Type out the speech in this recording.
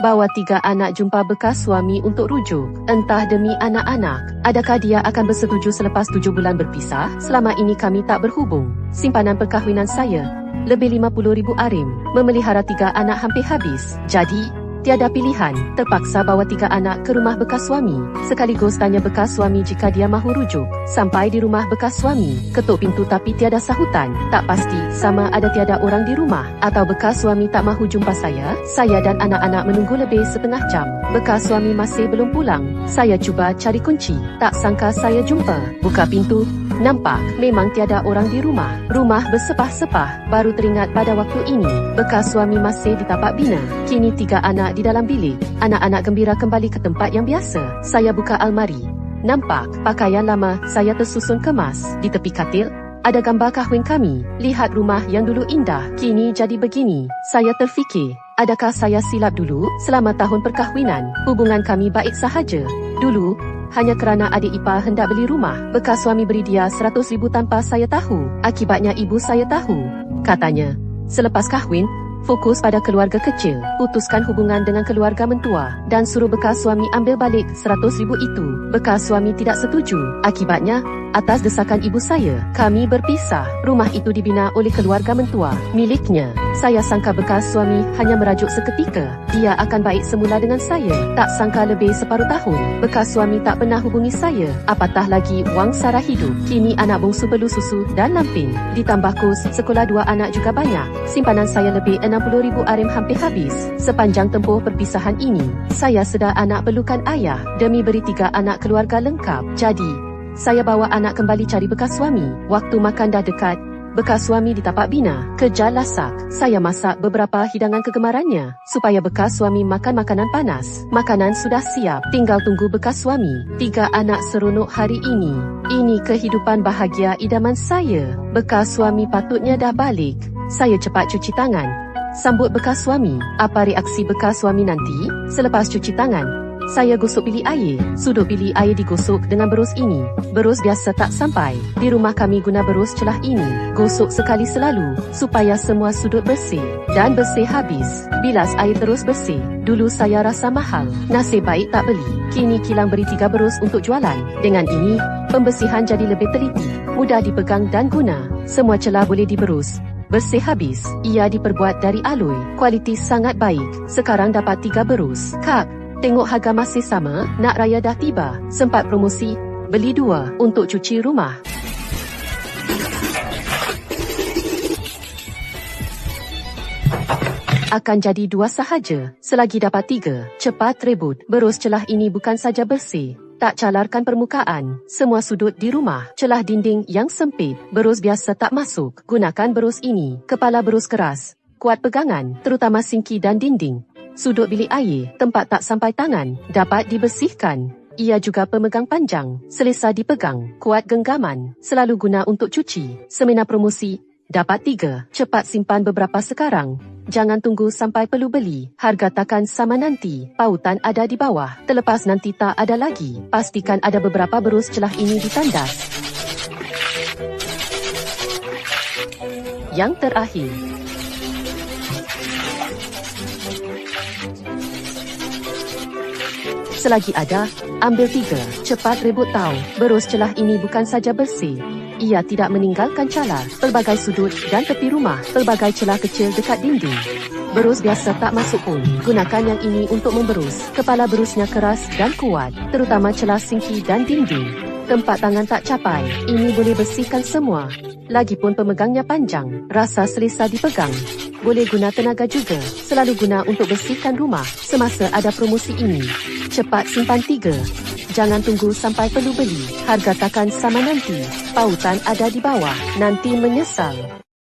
Bawa tiga anak jumpa bekas suami untuk rujuk. Entah demi anak-anak, adakah dia akan bersetuju selepas tujuh bulan berpisah? Selama ini kami tak berhubung. Simpanan perkahwinan saya, lebih RM50,000 arim. Memelihara tiga anak hampir habis. Jadi, Tiada pilihan, terpaksa bawa tiga anak ke rumah bekas suami. Sekaligus tanya bekas suami jika dia mahu rujuk. Sampai di rumah bekas suami, ketuk pintu tapi tiada sahutan. Tak pasti sama ada tiada orang di rumah atau bekas suami tak mahu jumpa saya. Saya dan anak-anak menunggu lebih setengah jam. Bekas suami masih belum pulang. Saya cuba cari kunci. Tak sangka saya jumpa. Buka pintu, Nampak, memang tiada orang di rumah. Rumah bersepah-sepah. Baru teringat pada waktu ini, bekas suami masih di tapak bina. Kini tiga anak di dalam bilik. Anak-anak gembira kembali ke tempat yang biasa. Saya buka almari. Nampak, pakaian lama saya tersusun kemas. Di tepi katil, ada gambar kahwin kami. Lihat rumah yang dulu indah, kini jadi begini. Saya terfikir, adakah saya silap dulu selama tahun perkahwinan? Hubungan kami baik sahaja. Dulu, hanya kerana adik ipar hendak beli rumah. Bekas suami beri dia seratus ribu tanpa saya tahu. Akibatnya ibu saya tahu. Katanya, selepas kahwin, fokus pada keluarga kecil, putuskan hubungan dengan keluarga mentua dan suruh bekas suami ambil balik seratus ribu itu. Bekas suami tidak setuju. Akibatnya, Atas desakan ibu saya, kami berpisah. Rumah itu dibina oleh keluarga mentua, miliknya. Saya sangka bekas suami hanya merajuk seketika. Dia akan baik semula dengan saya. Tak sangka lebih separuh tahun, bekas suami tak pernah hubungi saya. Apatah lagi wang sara hidup. Kini anak bungsu perlu susu dan lampin. Ditambah kos, sekolah dua anak juga banyak. Simpanan saya lebih RM60,000 arim hampir habis. Sepanjang tempoh perpisahan ini, saya sedar anak perlukan ayah demi beri tiga anak keluarga lengkap. Jadi, saya bawa anak kembali cari bekas suami. Waktu makan dah dekat, bekas suami di tapak bina. Kejar lasak, saya masak beberapa hidangan kegemarannya supaya bekas suami makan makanan panas. Makanan sudah siap, tinggal tunggu bekas suami. Tiga anak seronok hari ini. Ini kehidupan bahagia idaman saya. Bekas suami patutnya dah balik. Saya cepat cuci tangan. Sambut bekas suami. Apa reaksi bekas suami nanti? Selepas cuci tangan, saya gosok bilik air. Sudut bilik air digosok dengan berus ini. Berus biasa tak sampai. Di rumah kami guna berus celah ini. Gosok sekali selalu supaya semua sudut bersih. Dan bersih habis. Bilas air terus bersih. Dulu saya rasa mahal. Nasib baik tak beli. Kini kilang beri tiga berus untuk jualan. Dengan ini, pembersihan jadi lebih teliti. Mudah dipegang dan guna. Semua celah boleh diberus. Bersih habis. Ia diperbuat dari aloi. Kualiti sangat baik. Sekarang dapat tiga berus. Kak, Tengok harga masih sama, nak raya dah tiba. Sempat promosi, beli dua untuk cuci rumah. Akan jadi dua sahaja, selagi dapat tiga. Cepat rebut, berus celah ini bukan saja bersih. Tak calarkan permukaan, semua sudut di rumah, celah dinding yang sempit, berus biasa tak masuk. Gunakan berus ini, kepala berus keras, kuat pegangan, terutama singki dan dinding. Sudut bilik air, tempat tak sampai tangan, dapat dibersihkan. Ia juga pemegang panjang, selesa dipegang, kuat genggaman, selalu guna untuk cuci. Seminar promosi, dapat tiga, cepat simpan beberapa sekarang. Jangan tunggu sampai perlu beli, harga takkan sama nanti. Pautan ada di bawah, terlepas nanti tak ada lagi. Pastikan ada beberapa berus celah ini ditandas. Yang terakhir, Selagi ada, ambil tiga. Cepat rebut tahu, berus celah ini bukan saja bersih. Ia tidak meninggalkan calar, pelbagai sudut dan tepi rumah, pelbagai celah kecil dekat dinding. Berus biasa tak masuk pun. Gunakan yang ini untuk memberus. Kepala berusnya keras dan kuat, terutama celah singki dan dinding. Tempat tangan tak capai, ini boleh bersihkan semua. Lagipun pemegangnya panjang, rasa selesa dipegang. Boleh guna tenaga juga, selalu guna untuk bersihkan rumah semasa ada promosi ini. Cepat simpan tiga. Jangan tunggu sampai perlu beli. Harga takkan sama nanti. Pautan ada di bawah. Nanti menyesal.